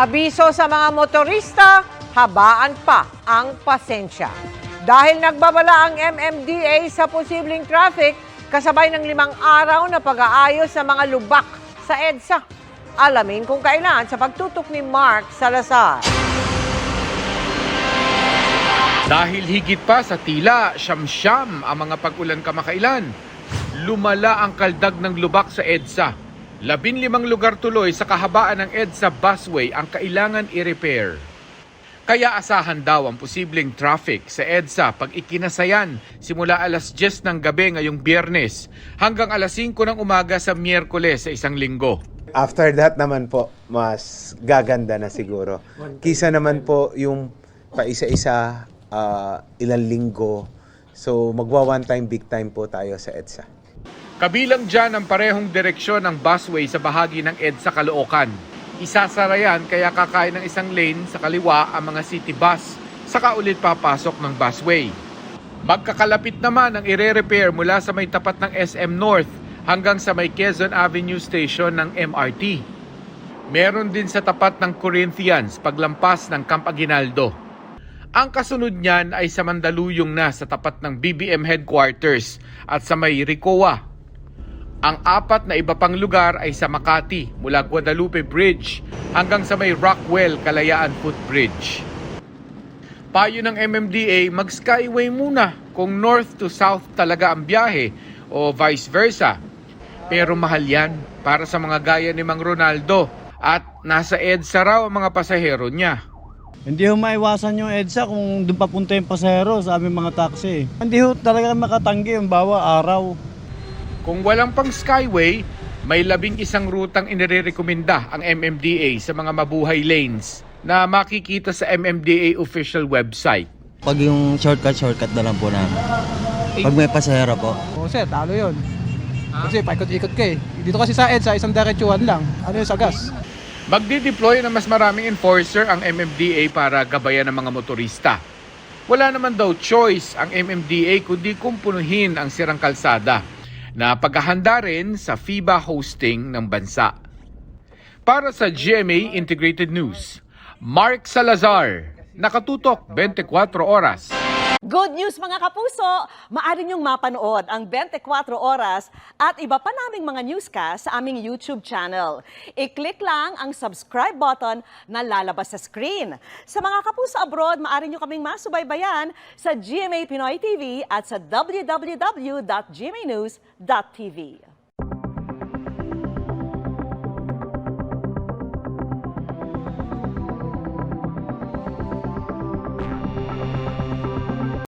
Abiso sa mga motorista, habaan pa ang pasensya. Dahil nagbabala ang MMDA sa posibleng traffic, kasabay ng limang araw na pag-aayos sa mga lubak sa EDSA. Alamin kung kailan sa pagtutok ni Mark Salazar. Dahil higit pa sa tila, siyam-siyam ang mga pag-ulan kamakailan. Lumala ang kaldag ng lubak sa EDSA. Labin limang lugar tuloy sa kahabaan ng EDSA busway ang kailangan i-repair. Kaya asahan daw ang posibleng traffic sa EDSA pag ikinasayan simula alas 10 ng gabi ngayong biyernes hanggang alas 5 ng umaga sa miyerkules sa isang linggo. After that naman po, mas gaganda na siguro. Kisa naman po yung paisa-isa, ah, ilang linggo. So magwa one time, big time po tayo sa EDSA. Kabilang dyan ang parehong direksyon ng busway sa bahagi ng EDSA Caloocan. Isasara yan kaya kakain ng isang lane sa kaliwa ang mga city bus, saka ulit papasok ng busway. Magkakalapit naman ang ire-repair mula sa may tapat ng SM North hanggang sa may Quezon Avenue Station ng MRT. Meron din sa tapat ng Corinthians paglampas ng Camp Aguinaldo. Ang kasunod niyan ay sa Mandaluyong na sa tapat ng BBM headquarters at sa may Ricoa. Ang apat na iba pang lugar ay sa Makati mula Guadalupe Bridge hanggang sa may Rockwell Kalayaan Footbridge. Payo ng MMDA mag-skyway muna kung north to south talaga ang biyahe o vice versa. Pero mahal yan para sa mga gaya ni Mang Ronaldo at nasa EDSA raw ang mga pasahero niya. Hindi ho maiwasan yung EDSA kung doon papunta yung pasahero sa aming mga taxi. Hindi ho talaga makatanggi yung bawa araw. Kung walang pang skyway, may labing isang rutang inirekomenda ang MMDA sa mga mabuhay lanes na makikita sa MMDA official website. Pag yung shortcut, shortcut na lang po namin. Pag may pasahero po. Oo sir, talo yun. Kasi paikot-ikot ka eh. Dito kasi sa EDSA, isang diretsuhan lang. Ano yung sa gas? Magdi-deploy ng mas maraming enforcer ang MMDA para gabayan ng mga motorista. Wala naman daw choice ang MMDA kundi kumpunuhin ang sirang kalsada na paghahanda rin sa FIBA hosting ng bansa. Para sa GMA Integrated News, Mark Salazar, nakatutok 24 oras. Good news mga kapuso! Maaari niyong mapanood ang 24 oras at iba pa naming mga newscast sa aming YouTube channel. I-click lang ang subscribe button na lalabas sa screen. Sa mga kapuso abroad, maaari niyo kaming masubaybayan sa GMA Pinoy TV at sa www.gmanews.tv.